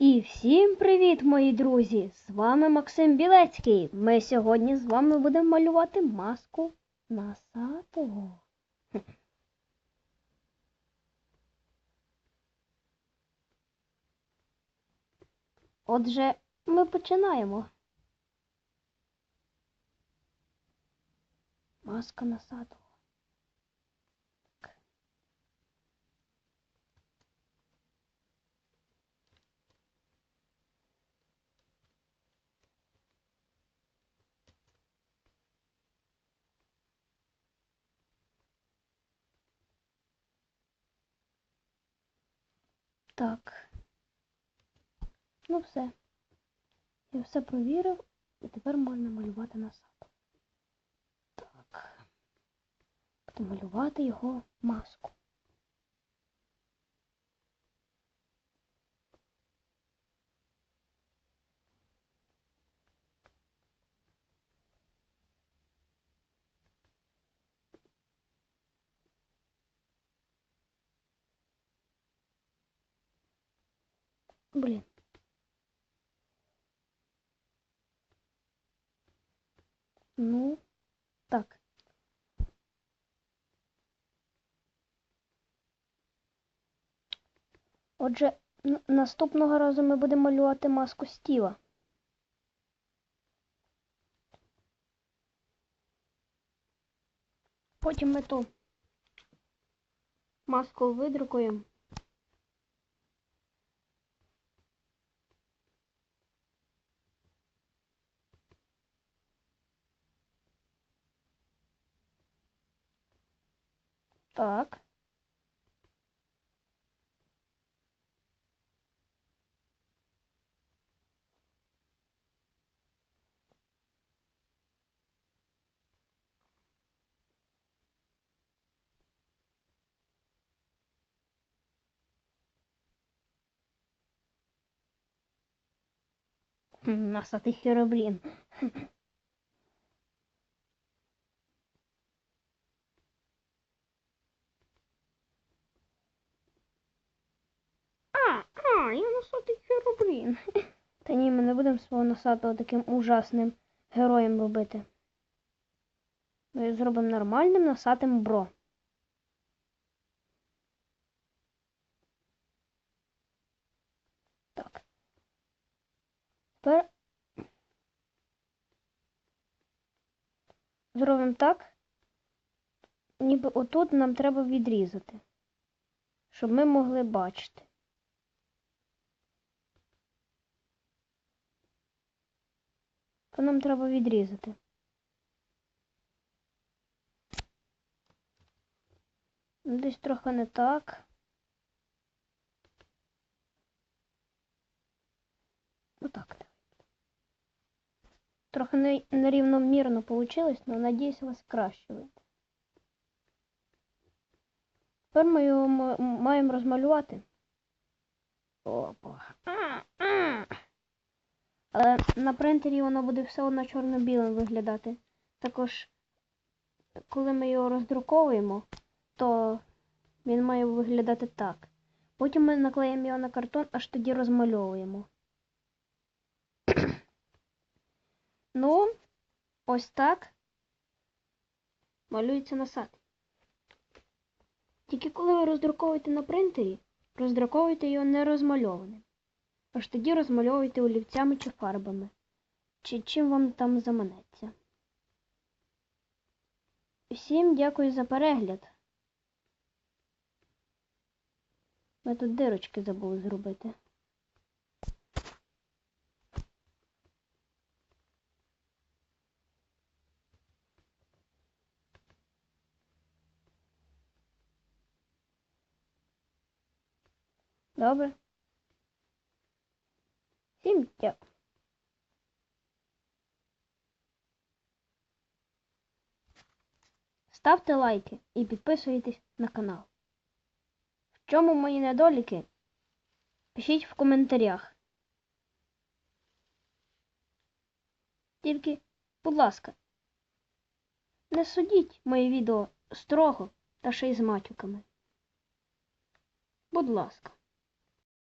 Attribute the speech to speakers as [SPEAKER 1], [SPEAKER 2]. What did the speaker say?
[SPEAKER 1] І всім привіт, мої друзі! З вами Максим Білецький. Ми сьогодні з вами будемо малювати маску насатого. Отже, ми починаємо. Маска насатого. Так. Ну все. Я все провірив і тепер можна малювати насад. Так. Буду малювати його маску. Блін. Ну, так. Отже, наступного разу ми будемо малювати маску Стіва. Потім ми ту маску видрукуємо. Так. Хм, Насатий херобрін. Я носатий херобрін. Та ні, ми не будемо свого носатого таким ужасним героєм робити. Ми зробимо нормальним носатим бро. Так. Тепер зробимо так, ніби отут нам треба відрізати, щоб ми могли бачити. То нам треба відрізати. Ну, Десь трохи не так. Отак. Трохи нерівномірно вийшло, але надіюсь, у вас краще вийде. Тепер ми його маємо розмалювати. Опа. Але на принтері воно буде все одно чорно-білим виглядати. Також, коли ми його роздруковуємо, то він має виглядати так. Потім ми наклеїмо його на картон, аж тоді розмальовуємо. Ну, ось так малюється насад. Тільки коли ви роздруковуєте на принтері, роздруковуйте його не розмальованим. Аж тоді розмальовуйте олівцями чи фарбами. Чи чим вам там заманеться. Всім дякую за перегляд. Ми тут дирочки забули зробити. Добре. Всім дякую. Ставте лайки і підписуйтесь на канал. В чому мої недоліки? Пишіть в коментарях. Тільки, будь ласка, не судіть моє відео строго та ще й з матюками. Будь ласка.